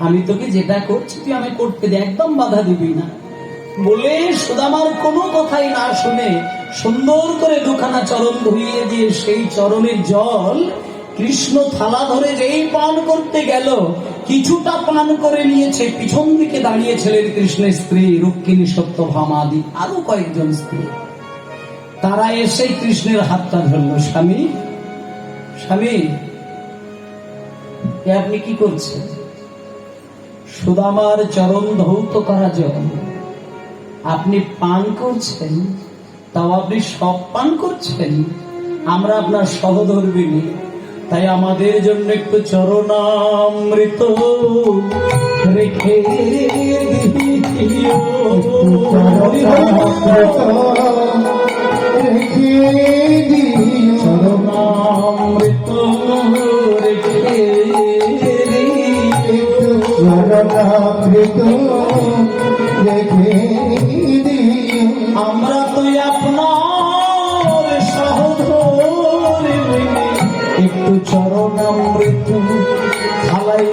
আমি তোকে যেটা করছি, তুই আমি করতে দে, একদম বাধা দিবি না। বলে সুদামার কোনো কথাই না শুনে সুন্দর করে দুখানা চরণ ধুইয়ে দিয়ে সেই চরণের জল কৃষ্ণ থালা ধরে যেই পান করতে গেল, কিছুটা পান করে নিয়েছে, পিছন দিকে দাঁড়িয়েছিলেন কৃষ্ণের স্ত্রী, রুক্মিণী সত্যভামাদি আরও কয়েকজন স্ত্রী। তারা এসে কৃষ্ণের হাতটা ধরলো, স্বামী স্বামী আপনি কি করছেন? সুদামার চরণ ধৌত করা জল। আপনি পান করছেন, তাও আপনি সব পান করছেন। আমরা আপনার সহধর্মিনী তাই আমাদের জন্য একটু চরণামৃত রেখে দিও।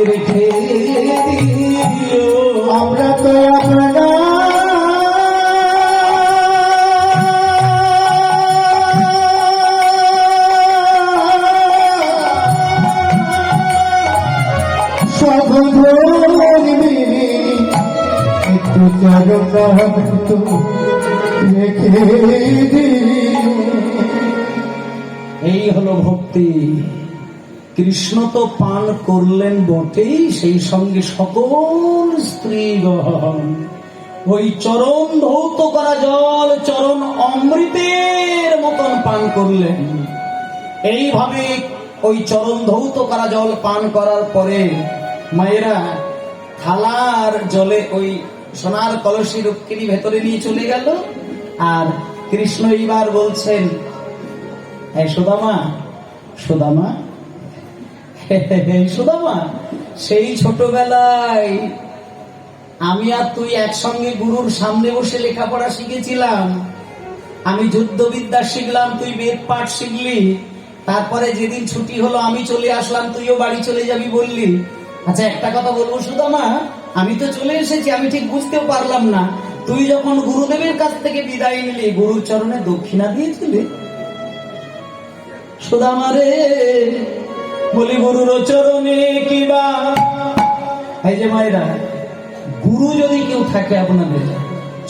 রেখে আমরা তো আপনারা এই হলো ভক্তি। কৃষ্ণ তো পান করলেন বটেই, সেই সঙ্গে সকল স্ত্রীগণ ওই চরণ ধৌত করা জল, চরণ অমৃতের মতন পান করলেন। এইভাবে ওই চরণ ধৌত করা জল পান করার পরে মায়েরা থালার জলে ওই সোনার কলসি রক্ষিণী ভেতরে নিয়ে চলে গেল। আর কৃষ্ণ এইবার বলছেন সুদামা সুদামা সুদামা সেই ছোটবেলায় আমি আর তুই একসঙ্গে গুরুর সামনে বসে লেখাপড়া শিখেছিলাম। আমি যুদ্ধবিদ্যা শিখলাম, তুই বেদ পাঠ শিখলি। তারপরে যেদিন ছুটি হলো, আমি চলে আসলাম, তুইও বাড়ি চলে যাবি বললি। আচ্ছা একটা কথা বলব সুদামা আমি তো চলে এসেছি, আমি ঠিক বুঝতেও পারলাম না। তুই যখন গুরুদেবের কাছ থেকে বিদায় নিলি, গুরুর চরণে দক্ষিণা দিয়েছিলি? সুদামারে বলি গুরুর চরণে কিবা এই যে মায়েরা, গুরু যদি কেউ থাকে আপনাদের,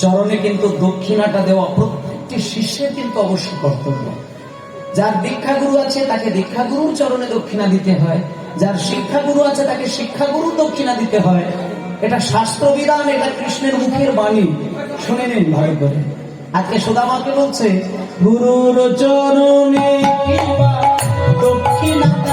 চরণে কিন্তু দক্ষিণাটা দেওয়া প্রত্যেকটি শিষ্যের কিন্তু কর্তব্য। যার দীক্ষা গুরু আছে, তাকে দীক্ষা গুরুর চরণে দক্ষিণা দিতে হয়। যার শিক্ষা গুরু আছে, তাকে শিক্ষা গুরুর দক্ষিণা দিতে হয়। এটা শাস্ত্র বিধান এটা কৃষ্ণের মুখের বাণী। শুনে নিন ভালো করে। আজকে সুদামাকে বলছে, গুরুর চরণে দক্ষিণা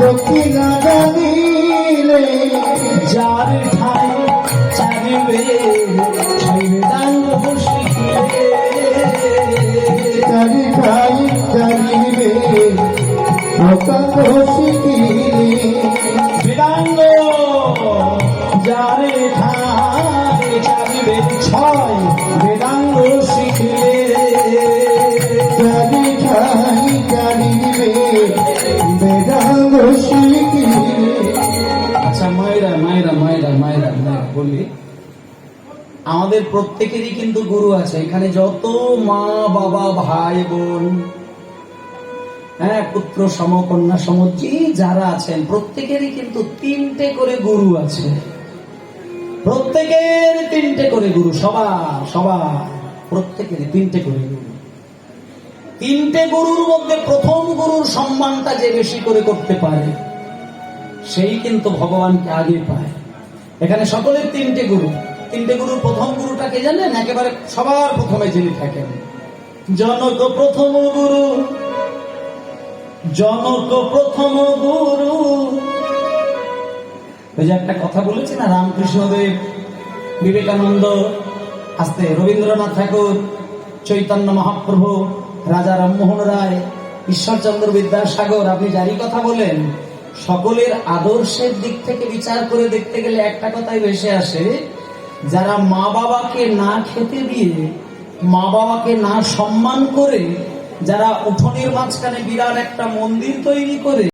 দক্ষিণা জানিলে যার ঠাই চারিবে ছাইবে দাঙ্গ শিখিলে চারি খাই জানিবে অকান্ত বলি আমাদের প্রত্যেকেরই কিন্তু গুরু আছে। এখানে যত মা, বাবা, ভাই, বোন হ্যাঁ পুত্র, সম, কন্যা, সম, যে যারা আছেন, প্রত্যেকেরই কিন্তু তিনটে করে গুরু আছে। প্রত্যেকের তিনটে করে গুরু, সবার সবার, প্রত্যেকেরই তিনটে করে গুরু। তিনটে গুরুর মধ্যে প্রথম গুরুর সম্মানটা যে বেশি করে করতে পারে, সেই কিন্তু ভগবানকে আগে পায়। এখানে সকলের তিনটে গুরু। তিনটে গুরুর প্রথম গুরুটা কে জানেন? একেবারে সবার প্রথমে যিনি থাকেন। জনক প্রথম গুরু। জনক প্রথম গুরু। ওই যে একটা কথা বলেছি না, রামকৃষ্ণদেব, বিবেকানন্দ, আস্তে, রবীন্দ্রনাথ ঠাকুর, চৈতন্য মহাপ্রভু, রাজা রামমোহন রায়, ঈশ্বরচন্দ্র বিদ্যাসাগর, আপনি যারই কথা বলেন সকলের আদর্শের দিক থেকে বিচার করে দেখতে গেলে একটা কথাই ভেসে আসে, যারা মা বাবাকে না খেতে দিয়ে, মা বাবাকে না সম্মান করে, যারা উঠোনের মাঝখানে বিরাট একটা মন্দির তৈরি করে